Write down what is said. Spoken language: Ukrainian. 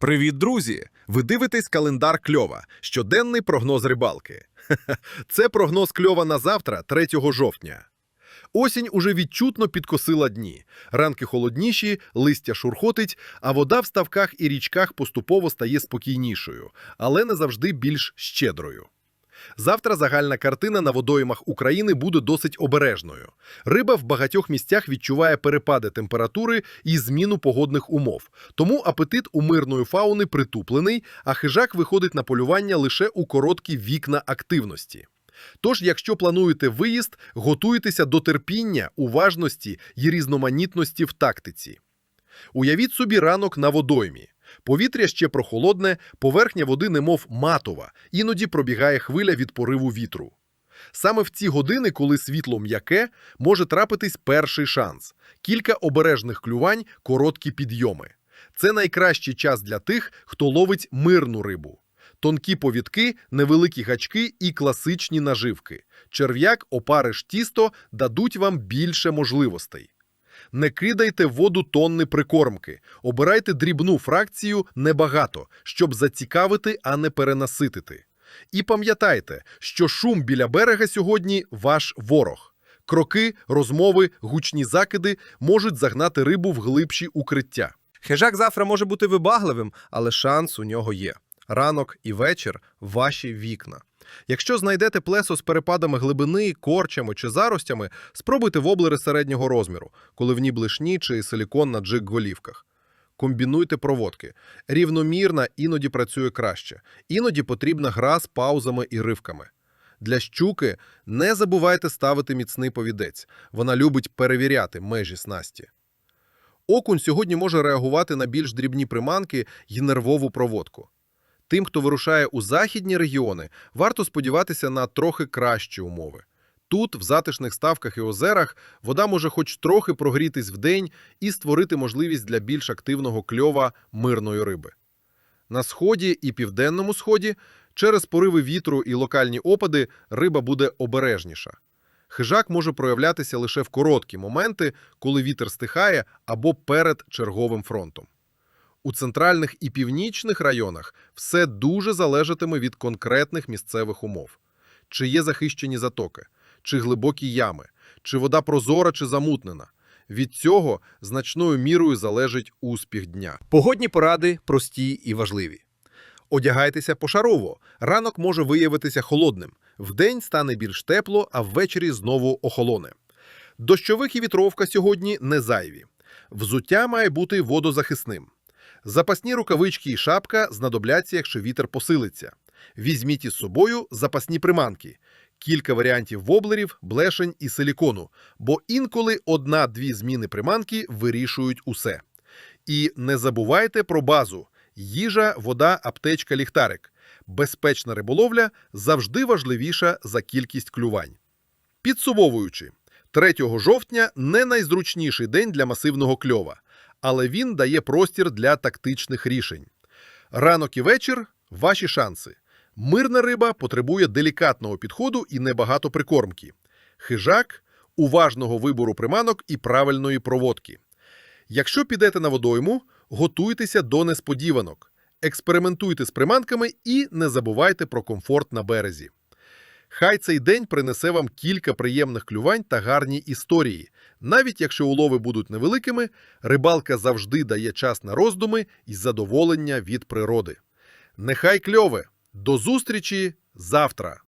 Привіт, друзі! Ви дивитесь календар кльова, щоденний прогноз рибалки. Це прогноз кльова на завтра, 3 жовтня. Осінь уже відчутно підкосила дні. Ранки холодніші, листя шурхотить, а вода в ставках і річках поступово стає спокійнішою, але не завжди більш щедрою. Завтра загальна картина на водоймах України буде досить обережною. Риба в багатьох місцях відчуває перепади температури і зміну погодних умов. Тому апетит у мирної фауни притуплений, а хижак виходить на полювання лише у короткі вікна активності. Тож, якщо плануєте виїзд, готуйтеся до терпіння, уважності і різноманітності в тактиці. Уявіть собі ранок на водоймі. Повітря ще прохолодне, поверхня води немов матова, іноді пробігає хвиля від пориву вітру. Саме в ці години, коли світло м'яке, може трапитись перший шанс. Кілька обережних клювань, короткі підйоми. Це найкращий час для тих, хто ловить мирну рибу. Тонкі повідки, невеликі гачки і класичні наживки. Черв'як, опариш, тісто дадуть вам більше можливостей. Не кидайте в воду тонни прикормки. Обирайте дрібну фракцію небагато, щоб зацікавити, а не перенаситити. І пам'ятайте, що шум біля берега сьогодні ваш ворог. Кроки, розмови, гучні закиди можуть загнати рибу в глибші укриття. Хижак завтра може бути вибагливим, але шанс у нього є. Ранок і вечір ваші вікна. Якщо знайдете плесо з перепадами глибини, корчами чи заростями, спробуйте воблери середнього розміру, коли ній блишні чи силікон на джик-голівках. Комбінуйте проводки. Рівномірна іноді працює краще, іноді потрібна гра з паузами і ривками. Для щуки не забувайте ставити міцний повідець. Вона любить перевіряти межі снасті. Окунь сьогодні може реагувати на більш дрібні приманки й нервову проводку. Тим, хто вирушає у західні регіони, варто сподіватися на трохи кращі умови. Тут, в затишних ставках і озерах, вода може хоч трохи прогрітись вдень і створити можливість для більш активного кльова мирної риби. На сході і південному сході через пориви вітру і локальні опади риба буде обережніша. Хижак може проявлятися лише в короткі моменти, коли вітер стихає або перед черговим фронтом. У центральних і північних районах все дуже залежатиме від конкретних місцевих умов. Чи є захищені затоки, чи глибокі ями, чи вода прозора чи замутнена. Від цього значною мірою залежить успіх дня. Погодні поради прості і важливі. Одягайтеся пошарово. Ранок може виявитися холодним. Вдень стане більш тепло, а ввечері знову охолоне. Дощовик і вітровка сьогодні не зайві. Взуття має бути водозахисним. Запасні рукавички і шапка знадобляться, якщо вітер посилиться. Візьміть із собою запасні приманки, кілька варіантів воблерів, блешень і силікону, бо інколи одна-дві зміни приманки вирішують усе. І не забувайте про базу: їжа, вода, аптечка, ліхтарик. Безпечна риболовля завжди важливіша за кількість клювань. Підсумовуючи, 3 жовтня не найзручніший день для масивного кльова, але він дає простір для тактичних рішень. Ранок і вечір ваші шанси. Мирна риба потребує делікатного підходу і небагато прикормки. Хижак уважного вибору приманок і правильної проводки. Якщо підете на водойму, готуйтеся до несподіванок, експериментуйте з приманками і не забувайте про комфорт на березі. Хай цей день принесе вам кілька приємних клювань та гарні історії. Навіть якщо улови будуть невеликими, рибалка завжди дає час на роздуми і задоволення від природи. Нехай кльове! До зустрічі завтра!